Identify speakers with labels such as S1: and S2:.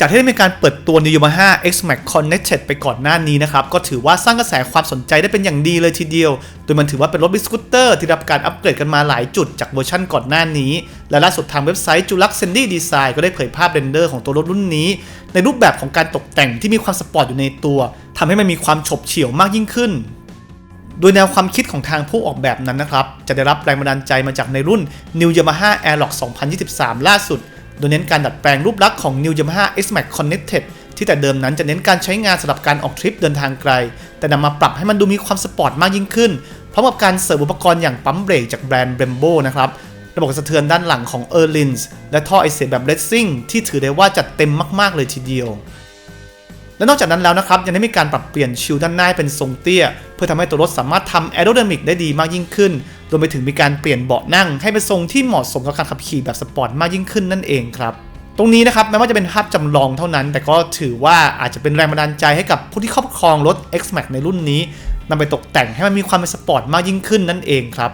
S1: จากที่ได้มีการเปิดตัว New Yamaha X-Max Connected ไปก่อนหน้านี้นะครับ ก็ถือว่าสร้างกระแสความสนใจได้เป็นอย่างดีเลยทีเดียว โดยมันถือว่าเป็นรถบิสกูตเตอร์ที่รับการอัปเกรดกันมาหลายจุดจากเวอร์ชั่นก่อนหน้านี้ และล่าสุดทางเว็บไซต์จุลักเซนดี้ดีไซน์ก็ได้เผยภาพเรนเดอร์ของตัวรถรุ่นนี้ ในรูปแบบของการตกแต่งที่มีความสปอร์ตอยู่ในตัวทำให้มันมีความฉบเฉี่ยวมากยิ่งขึ้นโดยแนวความคิดของทางผู้ออกแบบนั้นนะครับ จะได้รับแรงบันดาลใจมาจากในรุ่น New Yamaha Airlock 2023 ล่าสุด โดยเน้นการดัดแปลงรูปลักษณ์ของ New Yamaha X-Max Connected ที่แต่เดิมนั้นจะเน้นการใช้งานสำหรับการออกทริปเดินทางไกล แต่นำมาปรับให้มันดูมีความสปอร์ตมากยิ่งขึ้น พร้อมกับการเสริมอุปกรณ์อย่างปั๊มเบรกจากแบรนด์ Brembo นะครับ ระบบสะเทือนด้านหลังของ e r l i n s และท่อไอเสียแบบ r a c i n g ที่ถือได้ว่าจัดเต็มมาก ๆ เลยทีเดียว และนอกจากนั้นแล้วนะครับ ยังได้มีการปรับเปลี่ยนชิลด้านหน้าเป็นทรงเตี้ย เพื่อทำให้ตัวรถสามารถทำแอโร d y นามิกได้ดีมากยิ่งขึ้น รวมไปถึงมีการเปลี่ยนเบาะนั่ง ให้เป็นทรงที่เหมาะสมกับการขับขี่แบบสปอร์ตมากยิ่งขึ้นนั่นเองครับตรงนี้นะครับแม้ว่าจะเป็นภาพจำลองเท่านั้น แต่ก็ถือว่าอาจจะเป็นแรงบันดาลใจให้กับผู้ที่ครอบครองรถ X-Max ในรุ่นนี้นำไปตกแต่งให้มันมีความเป็นสปอร์ตมากยิ่งขึ้นนั่นเองครับ